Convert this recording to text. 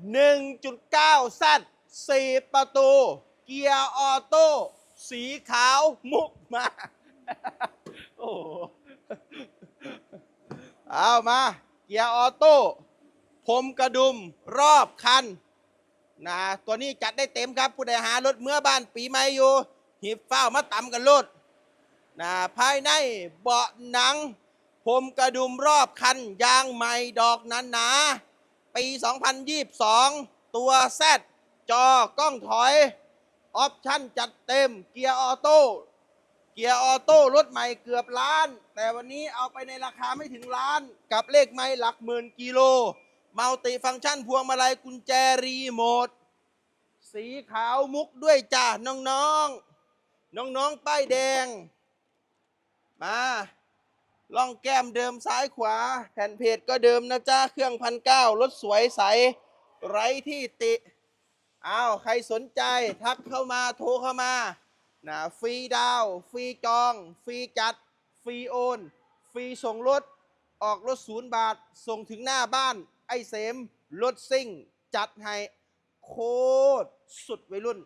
1.9แซด4ประตู เกียร์ออโต้ สีขาวมุกมา โอ้โหเอามา เกียร์ออโต้ผมกระดุมรอบคันนะตัวนี้จัดได้เต็มครับ ผู้ใดหารถเมื่อบ้านปีใหม่อยู่ หีบเฝ้ามาต่ำกันรถนะภายในเบาะหนัง ผมกระดุมรอบคันยางใหม่ดอกหนาหนาๆ ปี 2022 ตัวแซดจอกล้องถอย ออปชั่นจัดเต็ม เกียร์ออโต้ เกียร์ออโต้รถใหม่เกือบล้าน แต่วันนี้เอาไปในราคาไม่ถึงล้าน กับเลขไม่หลักหมื่นกิโล มัลติฟังก์ชันพวงมาลัยกุญแจรีโมท สีขาวมุกด้วยจ้าน้องๆ น้องๆ ป้ายแดง มา ล่องแก้มเดิมซ้ายขวา แผ่นเพจก็เดิมนะจ้าเครื่องพันเก้ารถสวยใส ไร้ที่ติอ้าวใครสนใจทักเข้ามาโทรเข้ามานะฟรีดาว ฟรีจอง ฟรีจัด ฟรีโอน ฟรีส่งรถ ออกรถศูนย์บาท ส่งถึงหน้าบ้าน ไอเสมรถซิ่ง จัดให้โคตรสุดวัยรุ่น